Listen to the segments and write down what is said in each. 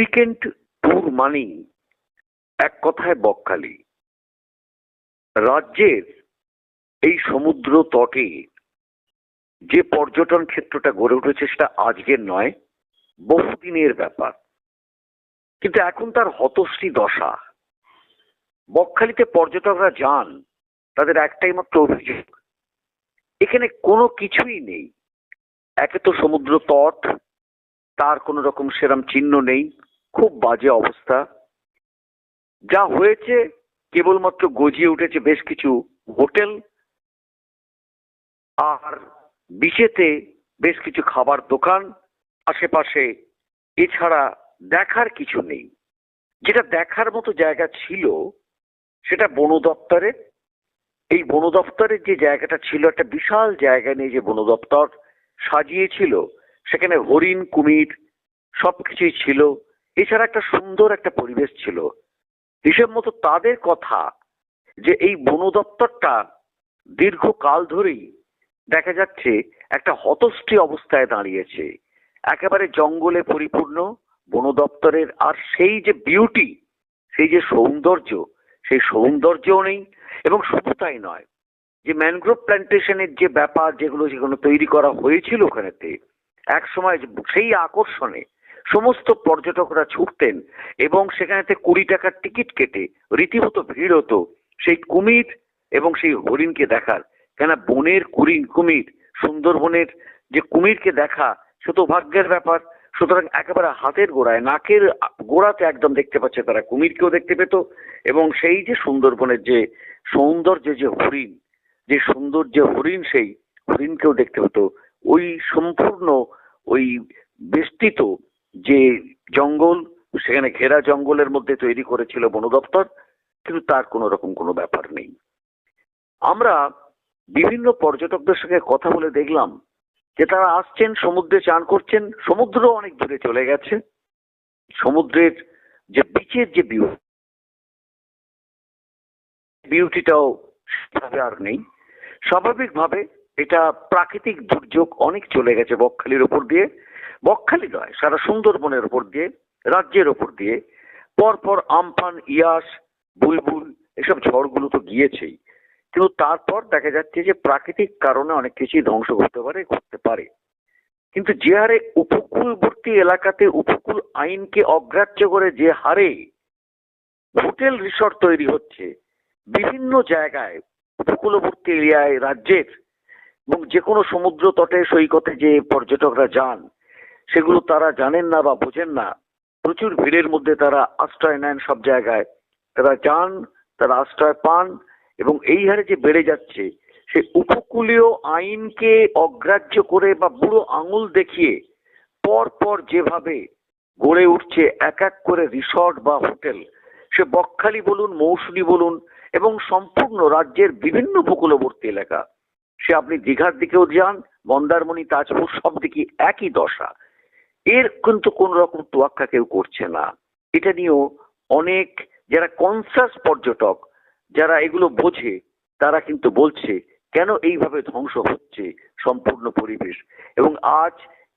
Weekend tour মানেই এক কথায় বকখালি। রাজ্যের এই সমুদ্র তটে যে পর্যটন ক্ষেত্রটা গড়ে উঠেছে সেটা আজকের নয়, বহুদিনের ব্যাপার। কিন্তু এখন তার হতশ্রী দশা। বকখালিতে পর্যটকরা যান, তাদের একটাই মাত্র অভিযোগ। এখানে কোনো কিছুই নেই। একে তো সমুদ্র তট, তার কোনো রকম সেরাম চিহ্ন নেই। খুব বাজে অবস্থা। যা হয়েছে, কেবলমাত্র গজিয়ে উঠেছে বেশ কিছু হোটেল আর বিচেতে বেশ কিছু খাবার দোকান। আশেপাশে এছাড়া দেখার কিছু নেই। যেটা দেখার মতো জায়গা ছিল, সেটা বন দপ্তরের। এই বন দপ্তরের যে জায়গাটা ছিল, একটা বিশাল জায়গা নিয়ে যে বন দপ্তর সাজিয়েছিল, সেখানে হরিণ, কুমির সবকিছুই ছিল। এছাড়া একটা সুন্দর একটা পরিবেশ ছিল। হিসেব মতো তাদের কথা যে এই বন দপ্তরটা দীর্ঘকাল ধরেই দেখা যাচ্ছে একটা হতশ্রী অবস্থায় দাঁড়িয়েছে। একেবারে জঙ্গলে পরিপূর্ণ বন দপ্তরের আর সেই যে বিউটি সেই যে সৌন্দর্য, সেই সৌন্দর্যও নেই এবং শুধু তাই নয়, যে ম্যানগ্রোভ প্ল্যান্টেশনের যে ব্যাপার যেগুলো যেগুলো তৈরি করা হয়েছিল ওখানেতে এক সময় সেই আকর্ষণে সমস্ত পর্যটকরা ছুটতেন এবং সেখানেতে কুড়ি টাকার টিকিট কেটে রীতিমতো ভিড় হতো সেই কুমির এবং সেই হরিণকে দেখার। কেন বনের কুড়ি কুমির, সুন্দরবনের যে কুমিরকে দেখা, সে তো ভাগ্যের ব্যাপার। সুতরাং একেবারে হাতের গোড়ায়, নাকের গোড়াতে একদম দেখতে পাচ্ছে তারা। কুমিরকেও দেখতে পেত এবং সেই যে সুন্দরবনের যে সৌন্দর্য যে হরিণ, যে সুন্দর যে হরিণ সেই হরিণকেও দেখতে পেত ওই সম্পূর্ণ ওই বেষ্টিত যে জঙ্গল, সেখানে ঘেরা জঙ্গলের মধ্যে তৈরি করেছিল বন দপ্তর, কিন্তু তার কোনো রকম কোনো ব্যাপার নেই। আমরা বিভিন্ন পর্যটকদের সঙ্গে কথা বলে দেখলাম যে তারা আসছেন, সমুদ্রে চান করছেন, সমুদ্র অনেক দূরে চলে গেছে। সমুদ্রের যে বিচের যে ভিউ বিউটিটাও আর নেই। স্বাভাবিকভাবে এটা প্রাকৃতিক দুর্যোগ অনেক চলে গেছে বকখালির ওপর দিয়ে। বকখালি নয়, সারা সুন্দরবনের ওপর দিয়ে, রাজ্যের ওপর দিয়ে পরপর আমফান, ইয়াস, বুলবুল, এসব ঝড়গুলো তো গিয়েছেই। কিন্তু তারপর দেখা যাচ্ছে যে প্রাকৃতিক কারণে অনেক কিছুই ধ্বংস করতে পারে, ঘটতে পারে। কিন্তু যে হারে উপকূলবর্তী এলাকাতে উপকূল আইনকে অগ্রাহ্য করে যে হারে হোটেল রিসর্ট তৈরি হচ্ছে, বিভিন্ন জায়গায়, উপকূলবর্তী এরিয়ায়, রাজ্যের এবং যে কোনো সমুদ্র তটে, সৈকতে যে পর্যটকরা যান সেগুলো তারা জানেন না বা বোঝেন না। প্রচুর ভিড়ের মধ্যে তারা আশ্রয় নেন সব জায়গায়। তারা যান, তারা আশ্রয় পান এবং এই হারে যে বেড়ে যাচ্ছে, সে উপকূলীয় আইনকে অগ্রাহ্য করে বা বুড়ো আঙুল দেখিয়ে পর পর যেভাবে গড়ে উঠছে এক এক করে রিসর্ট বা হোটেল, সে বকখালি বলুন মৌসুমী বলুন এবং সম্পূর্ণ রাজ্যের বিভিন্ন উপকূলবর্তী এলাকা। সে আপনি দীঘার দিকেও যান, মন্দারমণি, তাজপুর সব দিকে একই দশা। এর কিন্তু কোন রকম তোয়াক্কা কেউ করছে না। এটা নিয়েও অনেক যারা কনসাস পর্যটক, যারা এগুলো বোঝে, তারা কিন্তু বলছে, কেন এইভাবে ধ্বংস হচ্ছে সম্পূর্ণ পরিবেশ? এবং আজ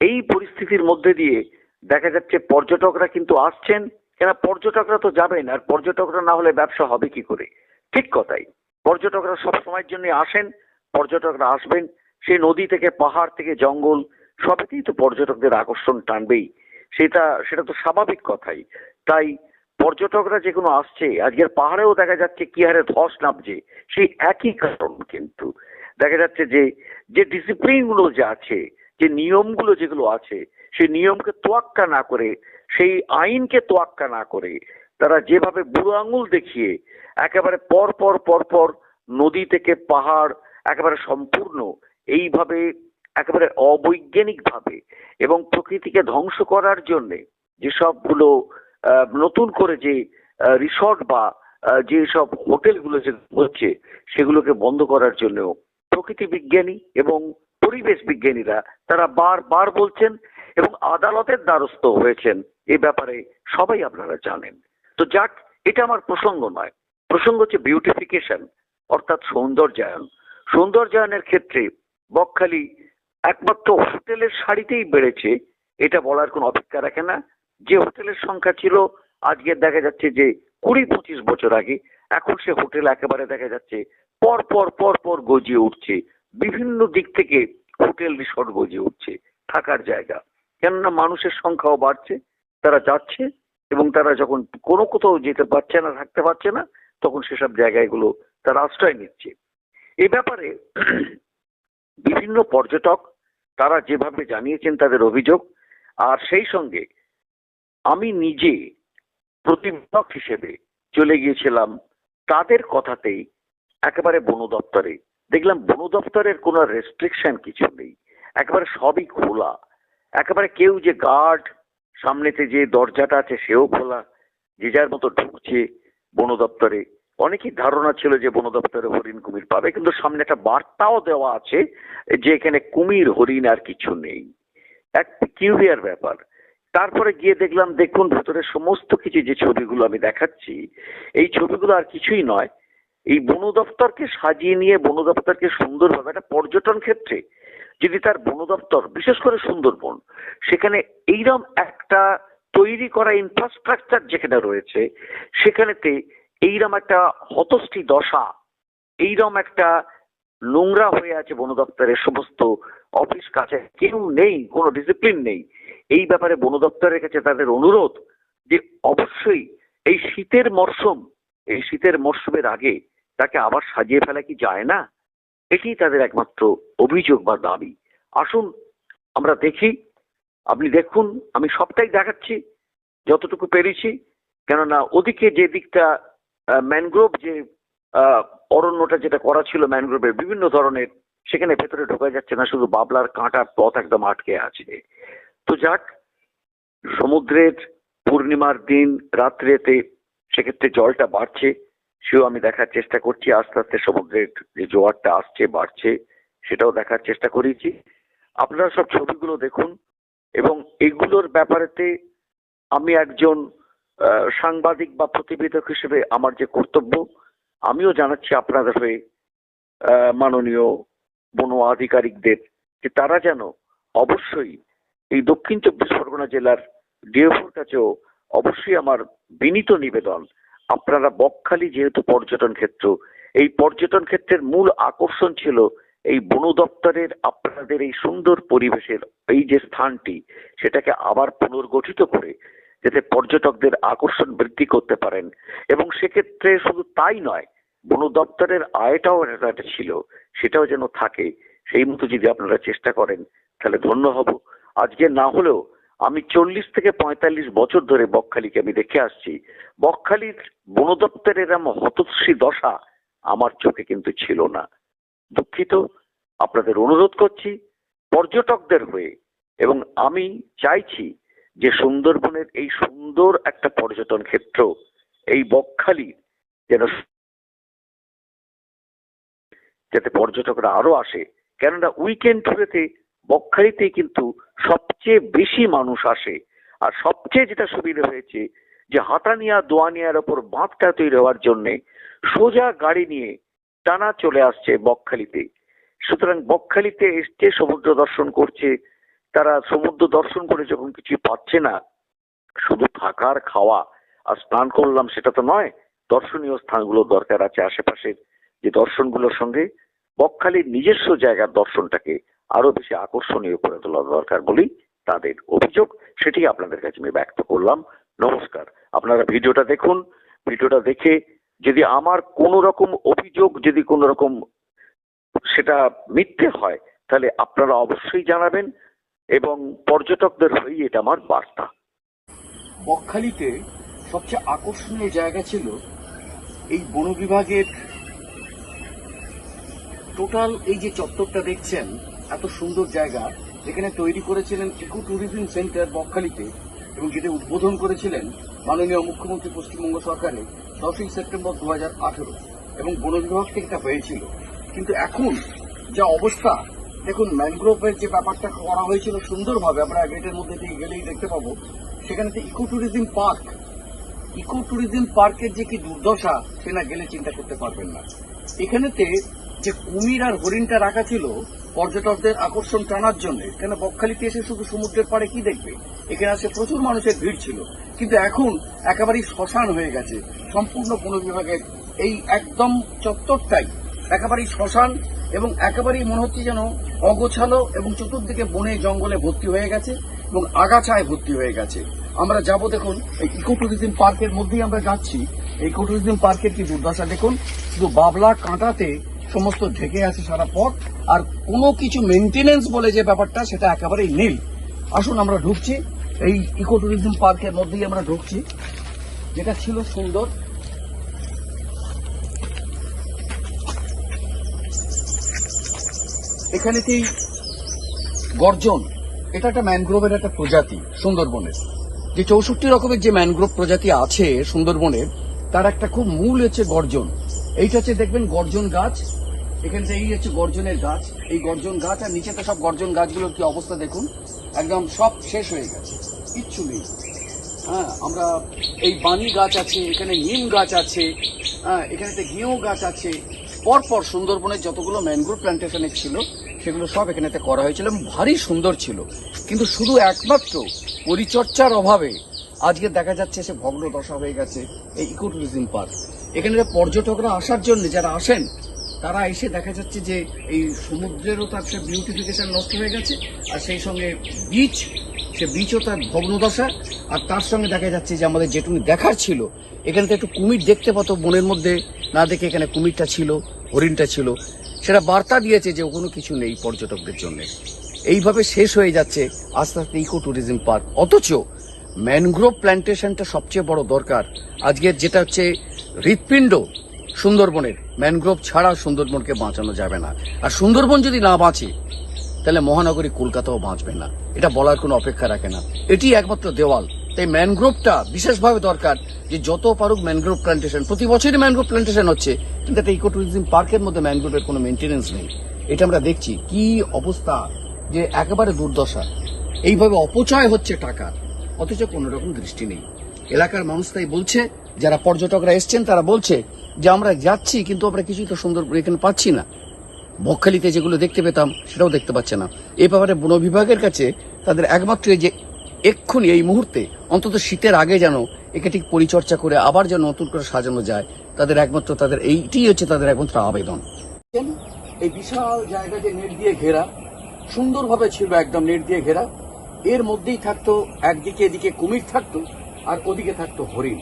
এই পরিস্থিতির মধ্যে দিয়ে দেখা যাচ্ছে পর্যটকরা কিন্তু আসছেন, কেন পর্যটকরা তো যাবেন, আর পর্যটকরা না হলে ব্যবসা হবে কি করে? ঠিক কথাই। পর্যটকরা সব সময়ের জন্য আসেন, পর্যটকরা আসবেন, সেই নদী থেকে, পাহাড় থেকে জঙ্গল সবেতেই তো পর্যটকদের আকর্ষণ টানবেই। সেটা সেটা তো স্বাভাবিক কথাই। তাই পর্যটকরা যে কোনো আসছে, আজকের পাহাড়েও দেখা যাচ্ছে কি হারে ধস নামছে, সেই একই কারণ কিন্তু। দেখা যাচ্ছে যে যে ডিসিপ্লিনগুলো যে আছে, যে নিয়মগুলো যেগুলো আছে, সেই নিয়মকে তোয়াক্কা না করে, সেই আইনকে তোয়াক্কা না করে, তারা যেভাবে বুড়ো আঙুল দেখিয়ে, একেবারে পর পর পর পর নদী থেকে পাহাড়, একেবারে সম্পূর্ণ, এইভাবে একেবারে অবৈজ্ঞানিক ভাবে এবং প্রকৃতিকে ধ্বংস করার জন্যে যেসবগুলো নতুন করে যে রিসর্ট বা আহ, যে সব হোটেলগুলো যে হচ্ছে সেগুলোকে বন্ধ করার জন্য প্রকৃতি বিজ্ঞানী এবং পরিবেশ বিজ্ঞানীরা তারা বারবার বলছেন এবং আদালতের দ্বারস্থ হয়েছেন। এ ব্যাপারে সবাই আপনারা জানেন। তো যাক এটা আমার প্রসঙ্গ নয়। প্রসঙ্গ হচ্ছে বিউটিফিকেশন অর্থাৎ সৌন্দর্যায়ন। সৌন্দর্যায়নের ক্ষেত্রে বকখালি একমাত্র হোটেলের শাড়িতেই বেড়েছে, এটা বলার কোনো অপেক্ষা রাখে না। যে হোটেলের সংখ্যা ছিল, আজকে দেখা যাচ্ছে যে কুড়ি পঁচিশ বছর আগে, এখন সে হোটেল একেবারে দেখা যাচ্ছে পর পর পর পর গজিয়ে উঠছে। বিভিন্ন দিক থেকে হোটেল রিসর্ট গজিয়ে উঠছে, থাকার জায়গা। কেননা মানুষের সংখ্যাও বাড়ছে, তারা যাচ্ছে, এবং তারা যখন কোনো কোথাও যেতে পারছে না, থাকতে পারছে না, তখন সেসব জায়গাগুলো তারা আশ্রয় নিচ্ছে। এ ব্যাপারে বিভিন্ন পর্যটক তারা যেভাবে জানিয়েছেন তাদের অভিযোগ, আর সেই সঙ্গে আমি নিজে প্রতিবেদক হিসেবে চলে গিয়েছিলাম, তাদের কথাতেই একেবারে বন দপ্তরে। দেখলাম বন দপ্তরের কোনো রেস্ট্রিকশন কিছু নেই, একেবারে সবই খোলা। একেবারে কেউ যে গার্ড সামনেতে যে দরজাটা আছে সেও খোলা, যে যার মতো ঢুকছে বন দপ্তরে। অনেকেই ধারণা ছিল যে বন দপ্তরে হরিণ কুমির পাবে, কিন্তু সামনে একটা বার্তাও দেওয়া আছে যে এখানে কুমির, হরিণ আর কিছু নেই। এক কিউরিয়ার ব্যাপার। তারপরে গিয়ে দেখলাম, দেখুন, ভেতরে সমস্ত কিছু যে ছবিগুলো আমি দেখাচ্ছি, এই ছবিগুলো আর কিছুই নয়। এই বন দপ্তরকে সাজিয়ে নিয়ে, বন দপ্তরকে সুন্দরভাবে একটা পর্যটন ক্ষেত্রে, যদি তার বন দপ্তর, বিশেষ করে সুন্দরবন, সেখানে এইরকম একটা তৈরি করা ইনফ্রাস্ট্রাকচার যেখানে রয়েছে, সেখানেতে এইরকম একটা হতষ্টি দশা এইরকম একটা নোংরা হয়ে আছে বন দপ্তরের সমস্ত অফিস কাছে কেউ নেই, কোনো ডিসিপ্লিন নেই। এই ব্যাপারে বন দপ্তরের কাছে তাদের অনুরোধ যে অবশ্যই এই শীতের মরশুম, এই শীতের মরশুমের আগে তাকে আবার সাজিয়ে ফেলা কি যায় না? এটি তাদের একমাত্র অভিযোগ বা দাবি। আসুন, আমরা দেখি। আপনি দেখুন, আমি সবটাই দেখাচ্ছি, যতটুকু পেরেছি। কেননা ওদিকে যে দিকটা ম্যানগ্রোভ যে অরণ্যটা যেটা করা ছিল ম্যানগ্রোভের বিভিন্ন ধরনের, সেখানে ভেতরে ঢোকা যাচ্ছে না, শুধু বাবলার কাঁটার পথ একদম আটকে আছে। তো যাক, সমুদ্রের পূর্ণিমার দিন, রাত্রেতে সেক্ষেত্রে জলটা বাড়ছে, সেও আমি দেখার চেষ্টা করছি, আস্তে আস্তে সমুদ্রের যে জোয়ারটা আসছে, বাড়ছে, সেটাও দেখার চেষ্টা করেছি। আপনারা সব ছবিগুলো দেখুন, এবং এগুলোর ব্যাপারেতে আমি একজন সাংবাদিক বা প্রতিবেদক হিসেবে আমার যে কর্তব্য, আমিও জানাচ্ছি আপনাদের হয়ে মাননীয় বন আধিকারিকদের যে তারা যেন অবশ্যই এই দক্ষিণ চব্বিশ পরগনা জেলার ডিএফওর কাছেও অবশ্যই আমার বিনীত নিবেদন। আপনারা বকখালি যেহেতু পর্যটন ক্ষেত্র, এই পর্যটন ক্ষেত্রের মূল আকর্ষণ ছিল এই বন দপ্তরের আপনাদের এই সুন্দর পরিবেশের এই যে স্থানটি, সেটাকে আবার পুনর্গঠিত করে যাতে পর্যটকদের আকর্ষণ বৃদ্ধি করতে পারেন। এবং সেক্ষেত্রে শুধু তাই নয়, বন দপ্তরের আয়টাও একটা ছিল, সেটাও যেন থাকে। সেই মতো যদি আপনারা চেষ্টা করেন, তাহলে ধন্য হব। আজকে না হলেও আমি চল্লিশ থেকে পঁয়তাল্লিশ বছর ধরে বকখালিকে আমি দেখে আসছি। বকখালির বন দপ্তরের এরম হতশ্রী দশা আমার চোখে কিন্তু ছিল না। দুঃখিত, আপনাদের অনুরোধ করছি পর্যটকদের হয়ে। এবং আমি চাইছি যে সুন্দরবনের এই সুন্দর একটা পর্যটন ক্ষেত্র, এই বকখালি যেন যাতে পর্যটকরা আরও আসে। কেননা উইকেন্ড ট্যুরেতে বকখালিতেই কিন্তু সবচেয়ে বেশি মানুষ আসে। আর সবচেয়ে যেটা সুবিধা হয়েছে, যে হাতানিয়া, দোয়ানিয়ার ওপর বাঁধটা তৈরি হওয়ার জন্য সোজা গাড়ি নিয়ে টানা চলে আসছে বকখালিতে। সুতরাং বকখালিতে এসছে সমুদ্র দর্শন করছে তারা সমুদ্র দর্শন করে যখন কিছু পাচ্ছে না, শুধু থাকার খাওয়া আর স্নান করলাম সেটা তো নয়, দর্শনীয় স্থানগুলো দরকার আছে আশেপাশের যে দর্শনগুলোর সঙ্গে বকখালির নিজস্ব জায়গার দর্শনটাকে আরও বেশি আকর্ষণীয় করে তোলা দরকার বলেই তাদের অভিযোগ, সেটি আপনাদের কাছে আমি ব্যক্ত করলাম। নমস্কার। আপনারা ভিডিওটা দেখুন, ভিডিওটা দেখে যদি আমার কোনো রকম অভিযোগ, যদি কোনো রকম সেটা মিথ্যে হয়, তাহলে আপনারা অবশ্যই জানাবেন। এবং পর্যটকদের হয়েই এটা আমার বার্তা। বকখালিতে সবচেয়ে আকর্ষণীয় জায়গা ছিল এই বন বিভাগের টোটাল এই যে চত্বরটা দেখছেন, এত সুন্দর জায়গা। যেখানে তৈরি করেছিলেন ইকো ট্যুরিজম সেন্টার বকখালিতে এবং যেটা উদ্বোধন করেছিলেন মাননীয় মুখ্যমন্ত্রী পশ্চিমবঙ্গ সরকারের দশই সেপ্টেম্বর দু হাজার আঠেরো। এবং বন বিভাগ থেকে হয়েছিল। কিন্তু এখন যা অবস্থা দেখুন ম্যানগ্রোভের যে ব্যাপারটা করা হয়েছিল সুন্দরভাবে, আমরা গেটের মধ্যে দিয়ে গেলেই দেখতে পাবো, সেখানে eco tourism park eco tourism পার্কের যে কি দুর্দশা সে না গেলে চিন্তা করতে পারবেন না। এখানেতে যে কুমির আর হরিণটা রাখা ছিল, পর্যটকদের আকর্ষণ টানার জন্য, কেন বকখালিতে এসে শুধু সমুদ্রের পাড়ে কি দেখবে? এখানে আসে প্রচুর মানুষের ভিড় ছিল, কিন্তু এখন একেবারেই শ্মশান হয়ে গেছে, সম্পূর্ণ বন বিভাগের এই একদম চত্বরটাই একেবারেই শ্মশান এবং একেবারেই মনে হচ্ছে যেন অগোছালো এবং চতুর্দিকে বনে জঙ্গলে ভর্তি হয়ে গেছে এবং আগাছায় ভর্তি হয়ে গেছে। আমরা যাব দেখুন, এই ইকো ট্যুরিজম পার্কের মধ্যেই আমরা যাচ্ছি। এই ইকো ট্যুরিজম পার্কের কি দুর্দশা? দেখুন, শুধু বাবলা কাঁটাতে সমস্ত ঢেকে আছে সারা পথ, আর কোনো কিছু মেনটেনেন্স বলে যে ব্যাপারটা, সেটা একেবারেই নীল। আসুন, আমরা ঢুকছি। এই ইকো ট্যুরিজম পার্কের মধ্যেই আমরা ঢুকছি। যেটা ছিল সুন্দর এখানেতেই গর্জন, এটা একটা ম্যানগ্রোভের একটা প্রজাতি, সুন্দরবনের। যে চৌষট্টি রকমের যে ম্যানগ্রোভ প্রজাতি আছে সুন্দরবনের, তার একটা খুব মূল হচ্ছে গর্জন। এইটা হচ্ছে দেখবেন গর্জন গাছ, এখানে এই হচ্ছে গর্জনের গাছ। এই গর্জন গাছ আর নিচেতে সব গর্জন গাছগুলোর কি অবস্থা দেখুন? একদম সব শেষ হয়ে গেছে, কিচ্ছু নেই। হ্যাঁ আমরা এই বানি গাছ আছে, এখানে নিম গাছ আছে হ্যাঁ এখানে ঘিও গাছ আছে। পরপর সুন্দরবনের যতগুলো ম্যানগ্রোভ প্ল্যান্টেশনে ছিল সেগুলো সব এখানেতে করা হয়েছিল। এবং ভারী সুন্দর ছিল। কিন্তু শুধু একমাত্র পরিচর্যার অভাবে আজকে দেখা যাচ্ছে সে ভগ্ন দশা হয়ে গেছে এই ইকো ট্যুরিজম পার্ক। এখানে পর্যটকরা আসার জন্য যারা আসেন, তারা এসে দেখা যাচ্ছে যে এই সমুদ্রেরও তার সে বিউটিফিকেশন নষ্ট হয়ে গেছে। আর সেই সঙ্গে বিচ সে বিচও তার ভগ্নদশা। আর তার সঙ্গে দেখা যাচ্ছে যে আমাদের যেটুকু দেখার ছিল, এখানে তো একটু কুমির দেখতে পাতো বনের মধ্যে। না দেখে এখানে কুমিরটা ছিল, হরিণটা ছিল। সেটা বার্তা দিয়েছে যে কোনো কিছু নেই পর্যটকদের জন্য। এইভাবে শেষ হয়ে যাচ্ছে আস্তে আস্তে ইকো ট্যুরিজম পার্ক। অথচ ম্যানগ্রোভ প্ল্যান্টেশনটা সবচেয়ে বড় দরকার। আজকের যেটা হচ্ছে হৃৎপিণ্ড সুন্দরবনের। ম্যানগ্রোভ ছাড়া সুন্দরবনকে বাঁচানো যাবে না। আর সুন্দরবন যদি না বাঁচে, তাহলে মহানগরী কলকাতাও বাঁচবে না। এটা বলার কোনো অপেক্ষা রাখে না। এটি একমাত্র দেওয়াল। তাই ম্যানগ্রোভটা বিশেষভাবে দরকার যে যত পারুক ম্যানগ্রোভ প্ল্যান্টেশন প্রতি বছরই ম্যানগ্রোভ প্ল্যান্টেশন হচ্ছে, কিন্তু একটা ইকো ট্যুরিজম পার্কের মধ্যে ম্যানগ্রোভের কোনো মেনটেনেন্স নেই। এটা আমরা দেখছি, কি অবস্থা যে একেবারে দুর্দশা। এইভাবে অপচয় হচ্ছে টাকা, অথচ কোনো রকম দৃষ্টি নেই। এলাকার মানুষ তাই বলছে, যারা পর্যটকরা এসছেন তারা বলছে যে আমরা যাচ্ছি, কিন্তু আমরা কিছুই তো সুন্দর এখানে পাচ্ছি না। বকখালিতে যেগুলো দেখতে পেতাম, সেটাও দেখতে পাচ্ছে না। এই ব্যাপারে বন বিভাগের কাছে তাদের একমাত্র যে এক্ষুনি এই মুহূর্তে অন্তত শীতের আগে যেন একে ঠিক পরিচর্যা করে আবার যেন নতুন করে সাজানো যায়, তাদের একমাত্র তাদের এইটি হচ্ছে তাদের একমাত্র আবেদন। এই বিশাল জায়গাতে নেট দিয়ে ঘেরা, সুন্দরভাবে ছিল একদম নেট দিয়ে ঘেরা, এর মধ্যেই থাকতো, একদিকে এদিকে কুমির থাকতো, আর ওদিকে থাকতো হরিণ।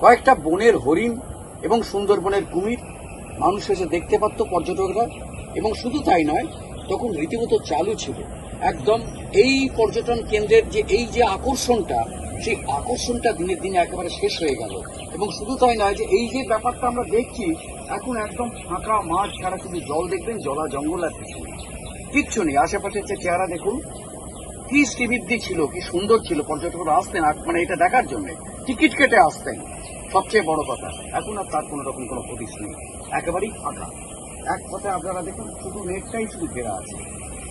কয়েকটা বনের হরিণ এবং সুন্দরবনের কুমির, মানুষ এসে দেখতে পারতো পর্যটকরা, এবং শুধু তাই নয়, তখন রীতিমতো চালু ছিল। একদম এই পর্যটন কেন্দ্রের যে, এই যে আকর্ষণটা, সেই আকর্ষণটা দিনের দিনে একেবারে শেষ হয়ে গেল। এবং শুধু তাই নয় যে, এই যে ব্যাপারটা আমরা দেখছি, এখন একদম ফাঁকা মাঠ ছাড়া শুধু জল দেখবেন, জলা জঙ্গল আর কিছু কিচ্ছু নেই। আশেপাশের যে চেহারা দেখুন, কি শ্রীবৃদ্ধি ছিল, কি সুন্দর ছিল। পর্যটকরা আসতেন মানে এটা দেখার জন্য। টিকিট কেটে আসতেন। সবচেয়ে বড় কথা, এখন আর তার কোনো রকম কোনো প্রতিশ নেই। একেবারেই ফাঁকা। এক কথায় আপনারা দেখুন, শুধু নেটটাই শুধু ঘেরা আছে।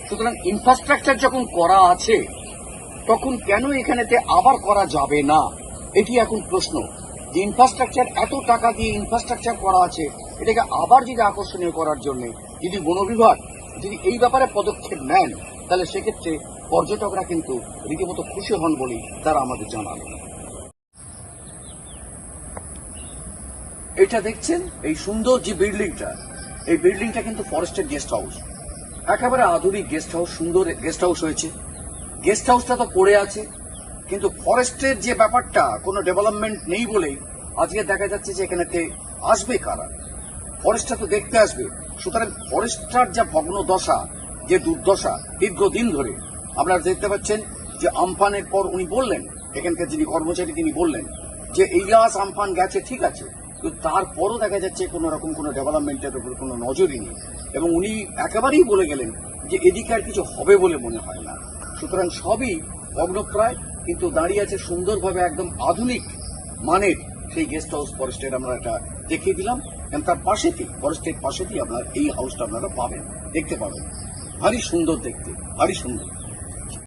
সুতরাং ইনফ্রাস্ট্রাকচার যখন করা আছে, তখন কেন এখানেতে আবার করা যাবে না? এটি এখন প্রশ্ন। যে ইনফ্রাস্ট্রাকচার এত টাকা দিয়ে ইনফ্রাস্ট্রাকচার করা আছে, এটাকে আবার যদি আকর্ষণীয় করার জন্য যদি বন বিভাগ যদি এই ব্যাপারে পদক্ষেপ নেন, তাহলে সেক্ষেত্রে পর্যটকরা কিন্তু রীতিমতো খুশি হন বলেই তারা আমাদের জানান এটা দেখছেন? এই সুন্দর যে বিল্ডিংটা এই বিল্ডিংটা কিন্তু ফরেস্টের গেস্ট হাউস একেবারে আধুনিক গেস্ট হাউস সুন্দর গেস্ট হাউস হয়েছে। গেস্ট হাউসটা তো পড়ে আছে, কিন্তু ফরেস্টের যে ব্যাপারটা, কোনো ডেভেলপমেন্ট নেই বলেই আজকে দেখা যাচ্ছে যে এখানেতে আসবে কারা। ফরেস্টটা তো দেখতে আসবে। সুতরাং ফরেস্টটার যা ভগ্ন দশা যে দুর্দশা, দীর্ঘদিন ধরে, আপনারা দেখতে পাচ্ছেন যে আমফানের পর উনি বললেন, এখানকার যিনি কর্মচারী তিনি বললেন যে ইলিয়াস আমফান গেছে, ঠিক আছে। কিন্তু তারপরও দেখা যাচ্ছে কোনো রকম কোনো ডেভেলপমেন্টের উপর কোনো নজরই নেই। এবং উনি একেবারেই বলে গেলেন যে এদিকে আর কিছু হবে বলে মনে হয় না। সুতরাং সবই ভগ্নপ্রায় কিন্তু দাঁড়িয়ে আছে সুন্দরভাবে একদম আধুনিক মানের সেই গেস্ট হাউস ফরেস্টের আমরা এটা দেখিয়ে দিলাম। এবং তার পাশেতেই, ফরেস্টের পাশেতেই আপনার এই হাউসটা আপনারা পাবেন, দেখতে পাবেন। ভারী সুন্দর দেখতে, ভারী সুন্দর।